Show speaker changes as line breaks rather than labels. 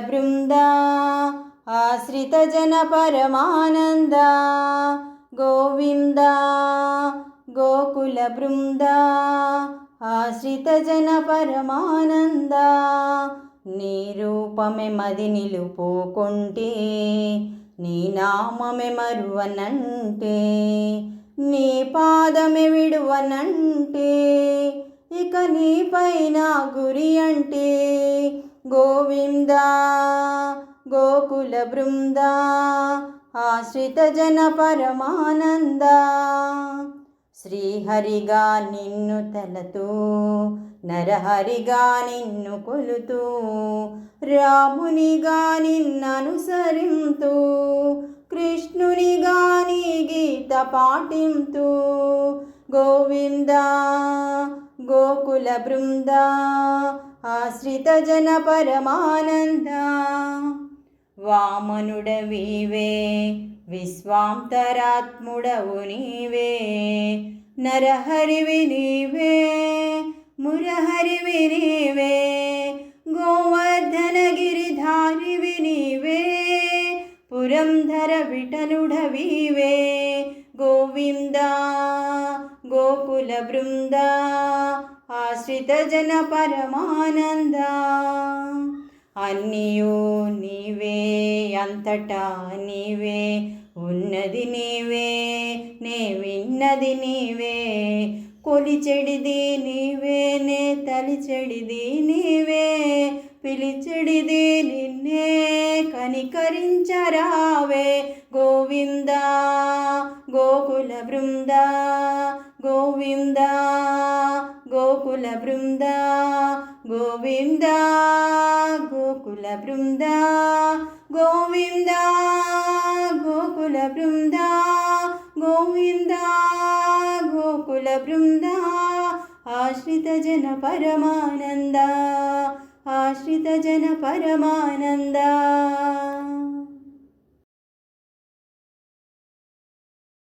బృంద ఆశ్రిత జన పరమానంద గోవింద గోకుల బృంద ఆశ్రిత జన పరమానంద. నీ రూపమే మది నిలుపుకుంటే నీ నామమే మరువనంటే నీ పాదమే విడువనంటే నీపైన గురి అంటే గోవింద గోకుల బృంద ఆశ్రిత జన పరమానంద. శ్రీహరిగా నిన్ను తలతూ నరహరిగా నిన్ను కొలుతూ రామునిగా నిన్ననుసరింతూ కృష్ణునిగా నీ గీత పాటింతూ. గోవింద గోకుల బృంద ఆశ్రిత జన పరమానంద. వామనుడవీవే విశ్వాంతరాత్ముడవు నీవే నరహరివి నీవే మురహరివి నీవే గోవర్ధన గిరిధారివి నీవే పురంధర విఠలుడవివే గోవిందా గోకుల బృంద ఆశ్రిత జన పరమానంద. అన్నీయు అంతటా నీవే ఉన్నది నీవే నే విన్నది నీవే. కొలిచెడిది నీవే నే తలిచెడిది నీవే. పిలిచెడిది నిన్నే కనికరించరావే. గోవింద గోకుల బృంద గోవింద గోకుల బృంద గోవింద గోకుల బృంద. గోవింద గోకుల బృంద గోవింద గోకుల బృంద ఆశ్రిత జన పరమానంద ఆశ్రిత జన పరమానంద